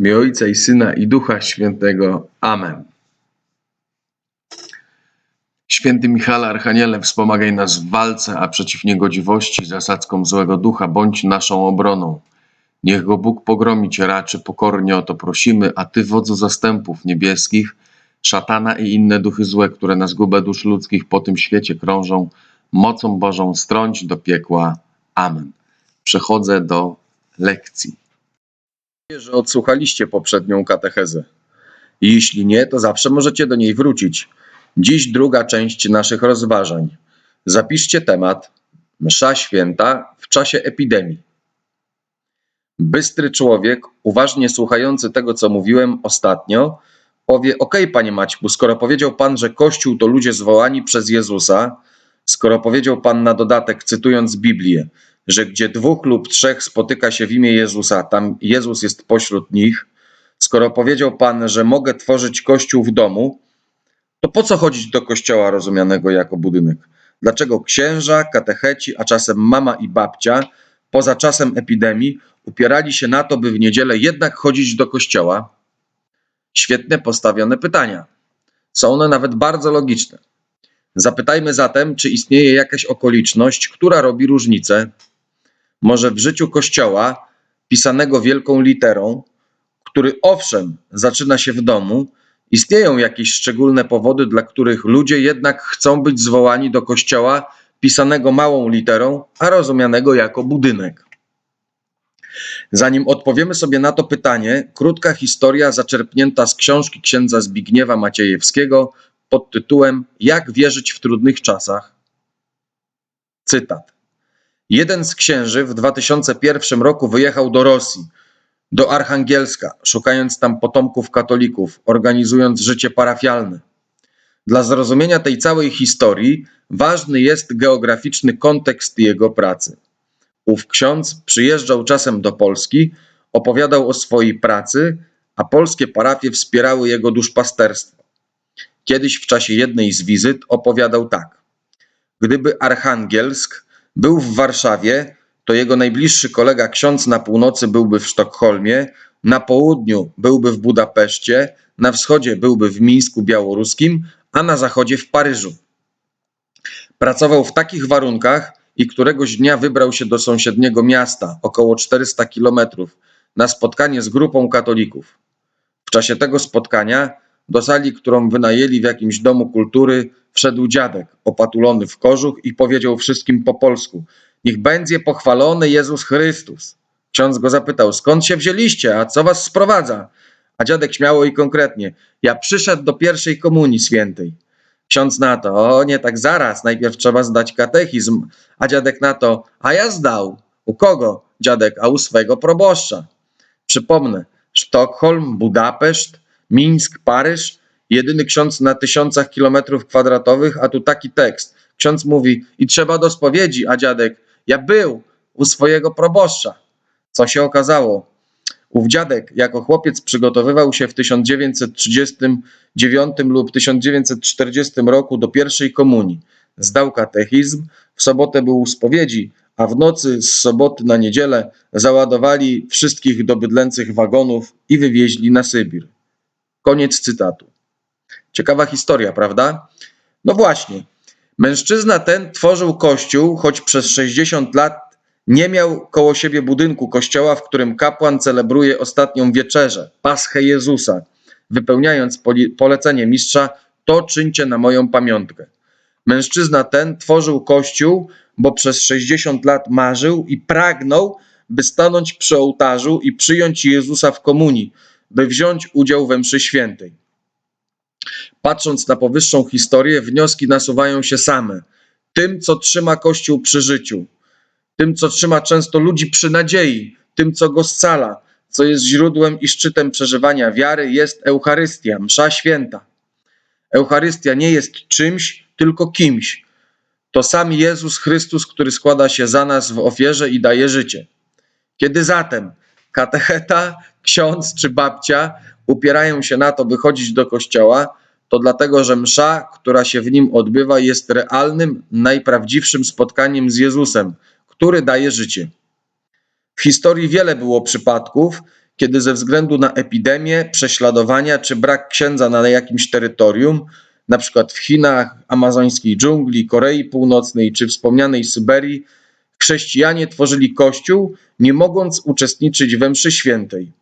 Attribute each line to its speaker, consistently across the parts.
Speaker 1: imię Ojca i Syna i Ducha Świętego. Amen. Święty Michale Archaniele, wspomagaj nas w walce, a przeciw niegodziwości, zasadzkom złego ducha, bądź naszą obroną. Niech go Bóg pogromić raczy, pokornie o to prosimy, a Ty, wodzu zastępów niebieskich, szatana i inne duchy złe, które na zgubę dusz ludzkich po tym świecie krążą, mocą Bożą strąć do piekła. Amen. Przechodzę do lekcji. Że odsłuchaliście poprzednią katechezę. Jeśli nie, to zawsze możecie do niej wrócić. Dziś druga część naszych rozważań. Zapiszcie temat Msza Święta w czasie epidemii. Bystry człowiek, uważnie słuchający tego, co mówiłem ostatnio, powie: OK, panie Maćku, skoro powiedział pan, że Kościół to ludzie zwołani przez Jezusa, skoro powiedział pan na dodatek, cytując Biblię, że gdzie dwóch lub trzech spotyka się w imię Jezusa, tam Jezus jest pośród nich, skoro powiedział Pan, że mogę tworzyć kościół w domu, to po co chodzić do kościoła rozumianego jako budynek? Dlaczego księża, katecheci, a czasem mama i babcia, poza czasem epidemii, upierali się na to, by w niedzielę jednak chodzić do kościoła? Świetnie postawione pytania. Są one nawet bardzo logiczne. Zapytajmy zatem, czy istnieje jakaś okoliczność, która robi różnicę może w życiu Kościoła, pisanego wielką literą, który owszem zaczyna się w domu, istnieją jakieś szczególne powody, dla których ludzie jednak chcą być zwołani do Kościoła, pisanego małą literą, a rozumianego jako budynek. Zanim odpowiemy sobie na to pytanie, krótka historia zaczerpnięta z książki księdza Zbigniewa Maciejewskiego pod tytułem Jak wierzyć w trudnych czasach. Cytat. Jeden z księży w 2001 roku wyjechał do Rosji, do Archangielska, szukając tam potomków katolików, organizując życie parafialne. Dla zrozumienia tej całej historii ważny jest geograficzny kontekst jego pracy. Ów ksiądz przyjeżdżał czasem do Polski, opowiadał o swojej pracy, a polskie parafie wspierały jego duszpasterstwo. Kiedyś w czasie jednej z wizyt opowiadał tak. Gdyby Archangielsk był w Warszawie, to jego najbliższy kolega ksiądz na północy byłby w Sztokholmie, na południu byłby w Budapeszcie, na wschodzie byłby w Mińsku Białoruskim, a na zachodzie w Paryżu. Pracował w takich warunkach i któregoś dnia wybrał się do sąsiedniego miasta, około 400 kilometrów, na spotkanie z grupą katolików. W czasie tego spotkania do sali, którą wynajęli w jakimś domu kultury, wszedł dziadek, opatulony w kożuch i powiedział wszystkim po polsku: Niech będzie pochwalony Jezus Chrystus. Ksiądz go zapytał: Skąd się wzięliście, a co was sprowadza? A dziadek śmiało i konkretnie: Ja przyszedł do pierwszej komunii świętej. Ksiądz na to: O, nie tak zaraz, najpierw trzeba zdać katechizm. A dziadek na to: A ja zdał. U kogo? Dziadek, a u swego proboszcza. Przypomnę: Sztokholm, Budapeszt, Mińsk, Paryż, jedyny ksiądz na tysiącach kilometrów kwadratowych, a tu taki tekst. Ksiądz mówi, i trzeba do spowiedzi, a dziadek, ja był u swojego proboszcza. Co się okazało? Ów dziadek jako chłopiec przygotowywał się w 1939 lub 1940 roku do pierwszej komunii. Zdał katechizm, w sobotę był u spowiedzi, a w nocy z soboty na niedzielę załadowali wszystkich do bydlęcych wagonów i wywieźli na Sybir. Koniec cytatu. Ciekawa historia, prawda? No właśnie. Mężczyzna ten tworzył kościół, choć przez 60 lat nie miał koło siebie budynku kościoła, w którym kapłan celebruje ostatnią wieczerzę, Paschę Jezusa, wypełniając polecenie mistrza: To czyńcie na moją pamiątkę. Mężczyzna ten tworzył kościół, bo przez 60 lat marzył i pragnął, by stanąć przy ołtarzu i przyjąć Jezusa w komunii, by wziąć udział we mszy świętej. Patrząc na powyższą historię, wnioski nasuwają się same. Tym, co trzyma Kościół przy życiu, tym, co trzyma często ludzi przy nadziei, tym, co go scala, co jest źródłem i szczytem przeżywania wiary, jest Eucharystia, Msza Święta. Eucharystia nie jest czymś, tylko kimś. To sam Jezus Chrystus, który składa się za nas w ofierze i daje życie. Kiedy zatem katecheta, ksiądz czy babcia upierają się na to, by chodzić do kościoła, to dlatego, że msza, która się w nim odbywa, jest realnym, najprawdziwszym spotkaniem z Jezusem, który daje życie. W historii wiele było przypadków, kiedy ze względu na epidemię, prześladowania czy brak księdza na jakimś terytorium, przykład w Chinach, amazońskiej dżungli, Korei Północnej czy wspomnianej Syberii, chrześcijanie tworzyli kościół, nie mogąc uczestniczyć we mszy świętej.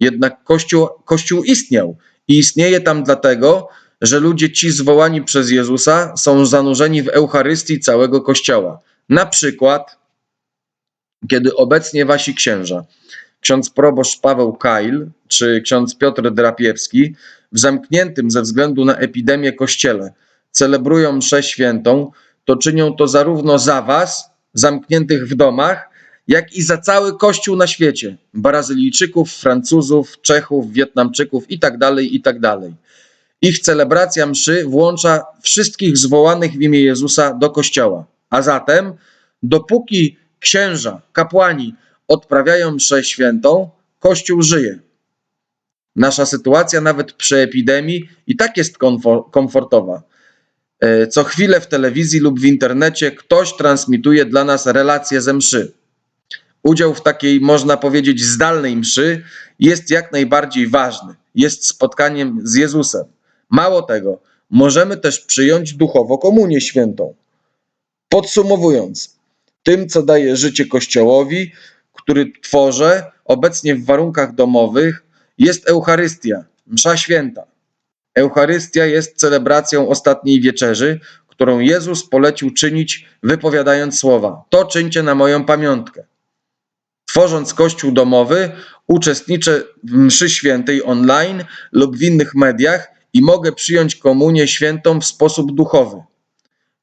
Speaker 1: Jednak kościół, kościół istniał i istnieje tam dlatego, że ludzie ci zwołani przez Jezusa są zanurzeni w Eucharystii całego Kościoła. Na przykład, kiedy obecnie wasi księża, ksiądz proboszcz Paweł Kail czy ksiądz Piotr Drapiewski w zamkniętym ze względu na epidemię kościele celebrują mszę świętą, to czynią to zarówno za was, zamkniętych w domach, jak i za cały Kościół na świecie. Brazylijczyków, Francuzów, Czechów, Wietnamczyków itd., itd. Ich celebracja mszy włącza wszystkich zwołanych w imię Jezusa do kościoła. A zatem, dopóki księża, kapłani odprawiają mszę świętą, kościół żyje. Nasza sytuacja, nawet przy epidemii, i tak jest komfor- komfortowa. E, Co chwilę w telewizji lub w internecie ktoś transmituje dla nas relacje ze mszy. Udział w takiej, można powiedzieć, zdalnej mszy jest jak najbardziej ważny. Jest spotkaniem z Jezusem. Mało tego, możemy też przyjąć duchowo komunię świętą. Podsumowując, tym, co daje życie Kościołowi, który tworzę obecnie w warunkach domowych, jest Eucharystia, msza święta. Eucharystia jest celebracją ostatniej wieczerzy, którą Jezus polecił czynić, wypowiadając słowa: To czyńcie na moją pamiątkę. Tworząc kościół domowy, uczestniczę w mszy świętej online lub w innych mediach i mogę przyjąć komunię świętą w sposób duchowy.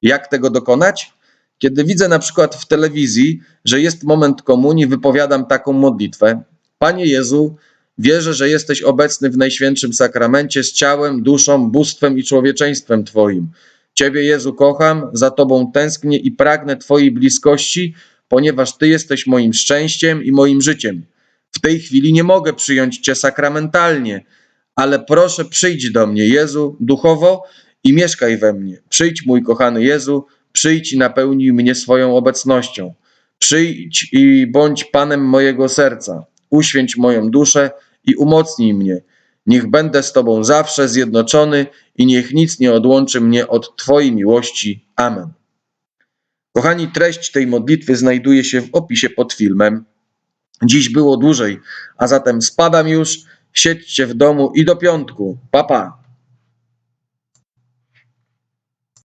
Speaker 1: Jak tego dokonać? Kiedy widzę na przykład w telewizji, że jest moment komunii, wypowiadam taką modlitwę: Panie Jezu, wierzę, że jesteś obecny w Najświętszym Sakramencie z ciałem, duszą, bóstwem i człowieczeństwem Twoim. Ciebie, Jezu, kocham, za Tobą tęsknię i pragnę Twojej bliskości, ponieważ Ty jesteś moim szczęściem i moim życiem. W tej chwili nie mogę przyjąć Cię sakramentalnie, ale proszę przyjdź do mnie, Jezu, duchowo i mieszkaj we mnie. Przyjdź, mój kochany Jezu, przyjdź i napełnij mnie swoją obecnością. Przyjdź i bądź Panem mojego serca. Uświęć moją duszę i umocnij mnie. Niech będę z Tobą zawsze zjednoczony i niech nic nie odłączy mnie od Twojej miłości. Amen. Kochani, treść tej modlitwy znajduje się w opisie pod filmem. Dziś było dłużej, a zatem spadam już. Siedźcie w domu i do piątku. Pa, pa.